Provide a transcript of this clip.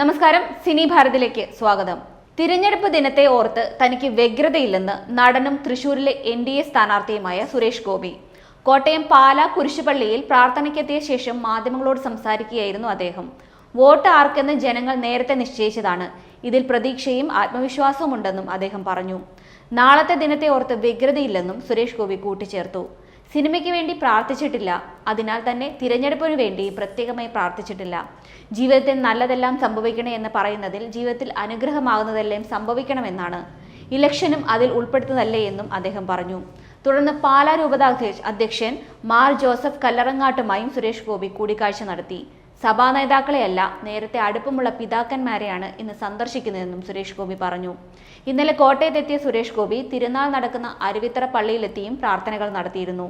നമസ്കാരം സിനി ഭാരതിലേക്ക് സ്വാഗതം. തിരഞ്ഞെടുപ്പ് ദിനത്തെ ഓർത്ത് തനിക്ക് വ്യഗ്രതയില്ലെന്ന് നടനും തൃശൂരിലെ എൻ ഡി എ സ്ഥാനാർത്ഥിയുമായ സുരേഷ് ഗോപി. കോട്ടയം പാല കുരിശുപള്ളിയിൽ പ്രാർത്ഥനയ്ക്കെത്തിയ ശേഷം മാധ്യമങ്ങളോട് സംസാരിക്കുകയായിരുന്നു അദ്ദേഹം. വോട്ട് ആർക്കെന്ന് ജനങ്ങൾ നേരത്തെ നിശ്ചയിച്ചതാണ്. ഇതിൽ പ്രതീക്ഷയും ആത്മവിശ്വാസവും ഉണ്ടെന്നും അദ്ദേഹം പറഞ്ഞു. നാളത്തെ ദിനത്തെ ഓർത്ത് വ്യഗ്രതയില്ലെന്നും സുരേഷ് ഗോപി കൂട്ടിച്ചേർത്തു. സിനിമയ്ക്ക് വേണ്ടി പ്രാർത്ഥിച്ചിട്ടില്ല. അതിനാൽ തന്നെ തിരഞ്ഞെടുപ്പിന് വേണ്ടി പ്രത്യേകമായി പ്രാർത്ഥിച്ചിട്ടില്ല. ജീവിതത്തിൽ നല്ലതെല്ലാം സംഭവിക്കണേ എന്ന് പറയുന്നതിൽ ജീവിതത്തിൽ അനുഗ്രഹമാകുന്നതെല്ലാം സംഭവിക്കണമെന്നാണ്. ഇലക്ഷനും അതിൽ ഉൾപ്പെടുത്തുന്നതല്ലേ എന്നും അദ്ദേഹം പറഞ്ഞു. തുടർന്ന് പാലാ രൂപതാ അധ്യക്ഷൻ മാർ ജോസഫ് കല്ലറങ്ങാട്ടുമായും സുരേഷ് ഗോപി കൂടിക്കാഴ്ച നടത്തി. സഭാ നേതാക്കളെയല്ല നേരത്തെ അടുപ്പമുള്ള പിതാക്കന്മാരെയാണ് ഇന്ന് സന്ദർശിക്കുന്നതെന്നും സുരേഷ് ഗോപി പറഞ്ഞു. ഇന്നലെ കോട്ടയത്തെത്തിയ സുരേഷ് ഗോപി തിരുനാൾ നടക്കുന്ന അരുവിത്തറ പള്ളിയിലെത്തിയും പ്രാർത്ഥനകൾ നടത്തിയിരുന്നു.